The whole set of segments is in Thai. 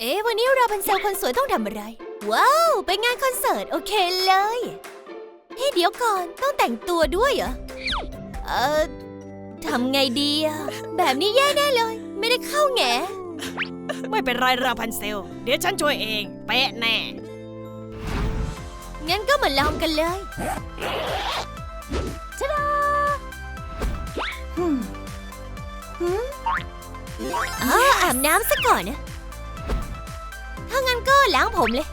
เอ๊ะวันนี้เราเป็นเซลล์คนสวยต้องทำอะไร ว้าว ไปงานคอนเสิร์ต โอเคเลยเฮ้ยเดี๋ยวก่อนต้องแต่งตัวด้วยเหรอ เอ่อทำไงดีอะแบบนี้แย่แน่เลย ไม่ได้เข้าแหงไม่เป็นไรราพันเซล เดี๋ยวฉันช่วยเอง เป๊ะแน่ งั้นก็มาลองกันเลยชะดาอ๋ออาบน้ำซะก่อนนะ ถ้างั้นก็ล้างผมเลย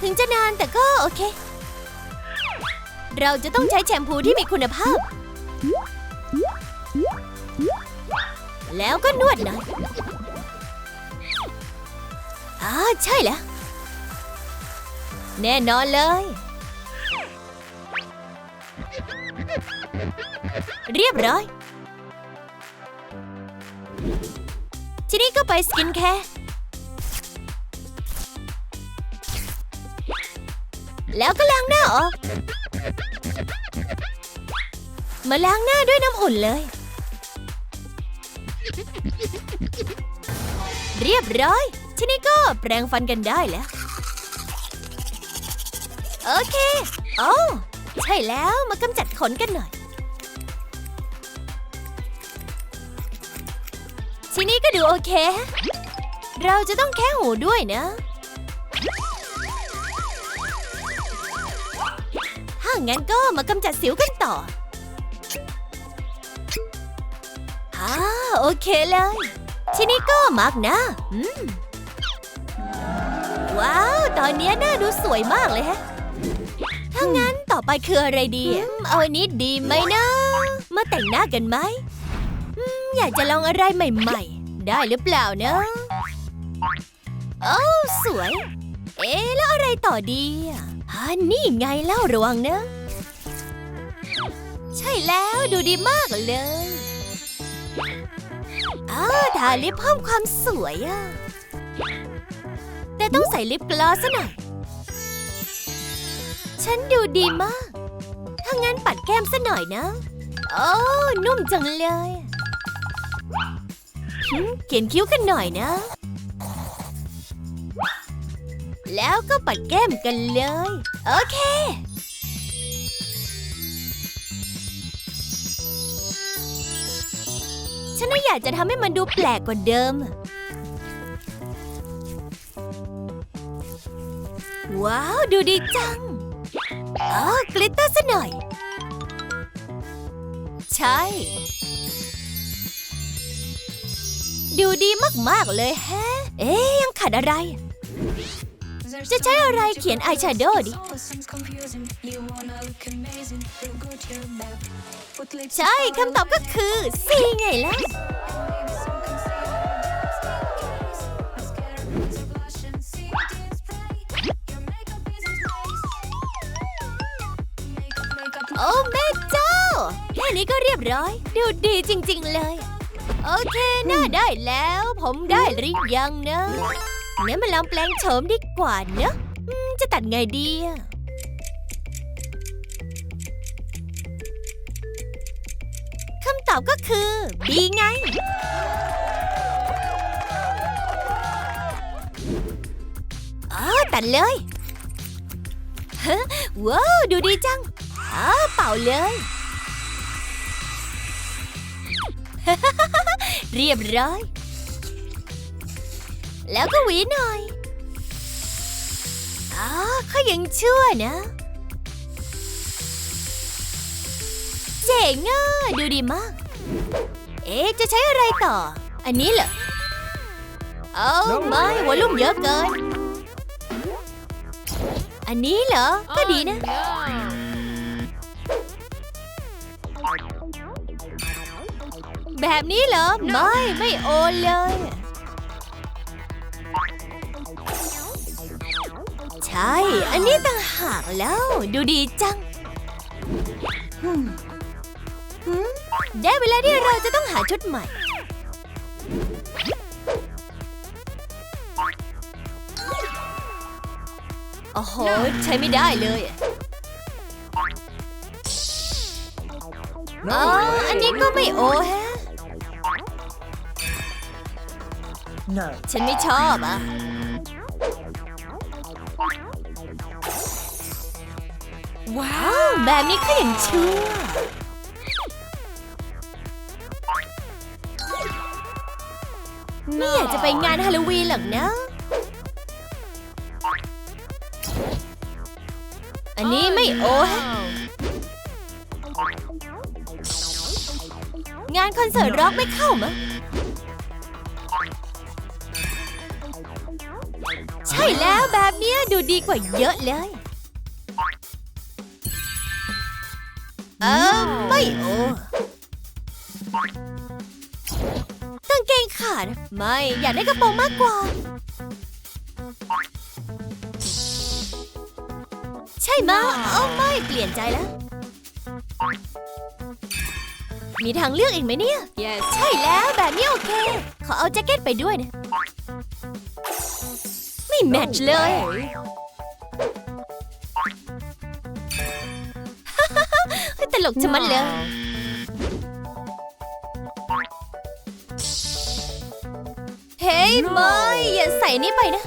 ถึงจะนานแต่ก็โอเค เราจะต้องใช้แชมพูที่มีคุณภาพ แล้วก็นวดหน่อยอ่าใช่แล้ว แน่นอนเลย เรียบร้อย ทีนี้ก็ไปสกินแคร์ แล้วก็ล้างหน้าออก มาล้างหน้าด้วยน้ำอุ่นเลย เรียบร้อยทีนี้ก็แปรงฟันกันได้แล้ว โอเค โอ้ใช่แล้วมากำจัดขนกันหน่อย ทีนี้ก็ดูโอเค เราจะต้องแค่หูด้วยนะ งั้นก็มากำจัดสิวกันต่ออ่าโอเคเลย ทีนี้ก็มาร์กหนะอืมว้าว ตอนนี้หน้าดูสวยมากเลยฮะ ถ้างั้นต่อไปคืออะไรดีเอาอันนี้ดีไหมนะมาแต่งหน้ากันไหมอืมอยากจะลองอะไรใหม่ๆ ได้หรือเปล่านะโอ้สวย เอ๊ะแล้วอะไรต่อดีอะ นี่ไงเล่าระวังนะ ใช่แล้วดูดีมากเลยอ้าทาลิปเพิ่มความสวยอะแต่ต้องใส่ลิปกลอสซะหน่อย ฉันดูดีมาก ถ้างั้นปัดแก้มซะหน่อยนะ โอ้ นุ่มจังเลยหึเขียนคิ้วกันหน่อยนะ แล้วก็ปัดแก้มกันเลย โอเค ฉันอยากจะทำให้มันดูแปลกกว่าเดิม ว้าว ดูดีจังอ๋อกลิตเตอร์ซะหน่อย ใช่ ดูดีมาก ๆ เลยแฮะ เอ๊ยยังขาดอะไร จะใช้อะไรเขียนอายแชโดว์ดิ ใช่คำตอบก็คือซีไงล่ะ โอ้แม่เจ้า แค่นี้ก็เรียบร้อย ดูดีจริง ๆ เลย โอเคน้าได้แล้ว ผมได้หรือยังนะ งั้นมาลองแปลงโฉมดีกว่าเนอะจะตัดไงดีอะคำตอบก็คือบีไง อ๋อ ตัดเลยฮะว้าวดูดีจังอ๋อเป่าเลย เรียบร้อย แล้วก็หวีหน่อย อ๋อเขายังชั่วนะ เจ๋งอะดูดีมาก เอ๊ะ จะใช้อะไรต่อ อันนี้เหรอเอาไม่วอลลุ่มเยอะเกิน อันนี้เหรอ ก็ดีนะ แบบนี้เหรอ ไม่ ไม่โอนเลย ช่อันนี้ต่างหากแล้ว ดูดีจังหืมหืมได้เวลาที่เราจะต้องหาชุดใหม่ โอ้โห ใช้ไม่ได้เลยอะอ๋ออันนี้ก็ไม่โอแฮะ No. ฉันไม่ชอบอะ ว้าอ้าว แบบนี้ก็ยังชั่วไม่อยากจะไปงานฮาโลวีนหรอกนะ อันนี้ไม่โอ้ฮะงานคอนเสิร์ตร็อกไม่เข้ามั้งใช่แล้วแบบเนี้ยดูดีกว่าเยอะเลย เออไม่โอ้กางเกงขาด ไม่อยากได้กระโปรงมากกว่า ใช่มะเออไม่เปลี่ยนใจแล้ว มีทางเลือกอีกไหมเนี่ย yes ใช่แล้วแบบนี้โอเค ขอเอาแจ็คเก็ตไปด้วยนะ ไม่แมทช์เลย ลกจะมันเลย เฮ้ยไม่อย่าใส่นี่ไปนะ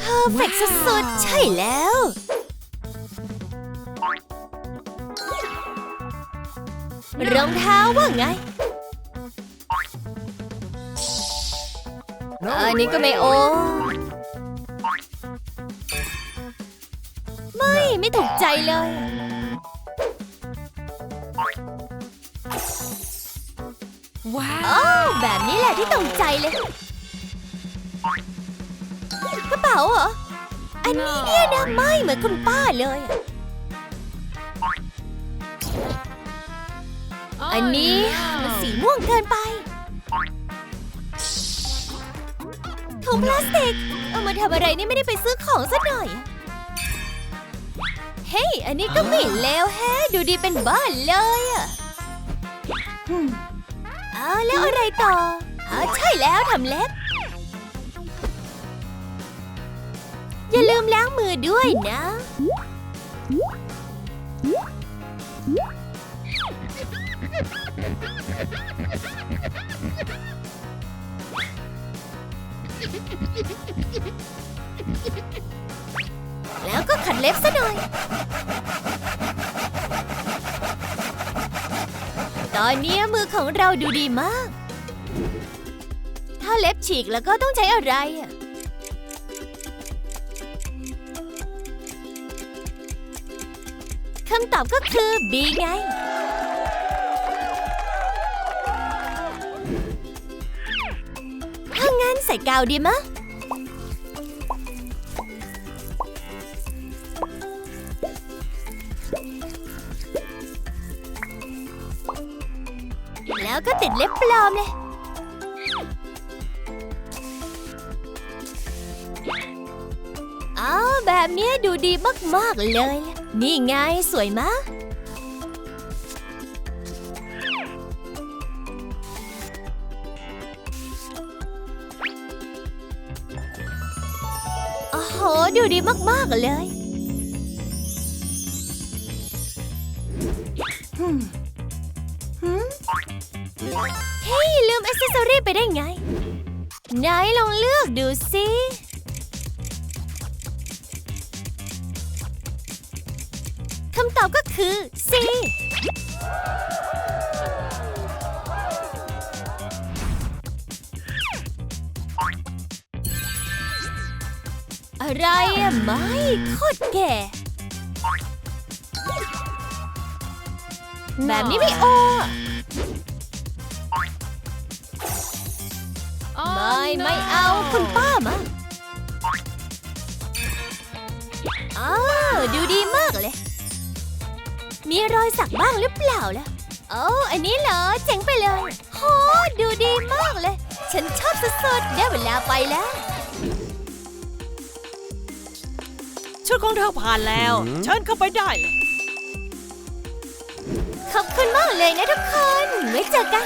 เพอร์เฟกสุดๆใช่แล้ว รองเท้าว่าไงอันนี้ก็ไม่โอ ไม่ไม่ถูกใจเลย ว้าโอ้แบบนี้แหละที่ตรงใจเลย กระเป๋าเหรอ อันนี้เนี่ยนะไม่เหมือนคุณป้าเลยอะอันนี้มันสีม่วงเกินไปถุงพลาสติก เอามาทำอะไรนี่ไม่ได้ไปซื้อของซะหน่อยเฮ้ย อันนี้ก็ไม่เลวแฮะ ดูดีเป็นบ้านเลยอะเอาแล้วอะไรต่ออ๋อใช่แล้วทำเล็บ อย่าลืมล้างมือด้วยนะ แล้วก็ขัดเล็บซะหน่อย ตอนนี้มือของเราดูดีมาก ถ้าเล็บฉีกแล้วก็ต้องใช้อะไรอะคำตอบก็คือ B ไง ถ้างั้นใส่กาวดีมะ แล้วก็ติดเล็บปลอมเลยอ้าวแบบนี้ดูดีมาก ๆ เลย นี่ไงสวยมะโอ้โห ดูดีมาก ๆ เลย ไง ไหนลองเลือกดูสิคำตอบก็คือ C อะไรอะไม่โคตรแก่ แบบนี้ไม่โอ ไม่ไม่เอาคุณป้ามาอ้าวดูดีมากเลย มีรอยสักบ้างหรือเปล่าล่ะโอ้อันนี้เหรอ เจ๋งไปเลยโหดูดีมากเลย ฉันชอบสุดๆได้เวลาไปแล้วชุดของเธอผ่านแล้ว เชิญเข้าไปได้เลย ขอบคุณมากเลยนะทุกคน ไว้เจอกัน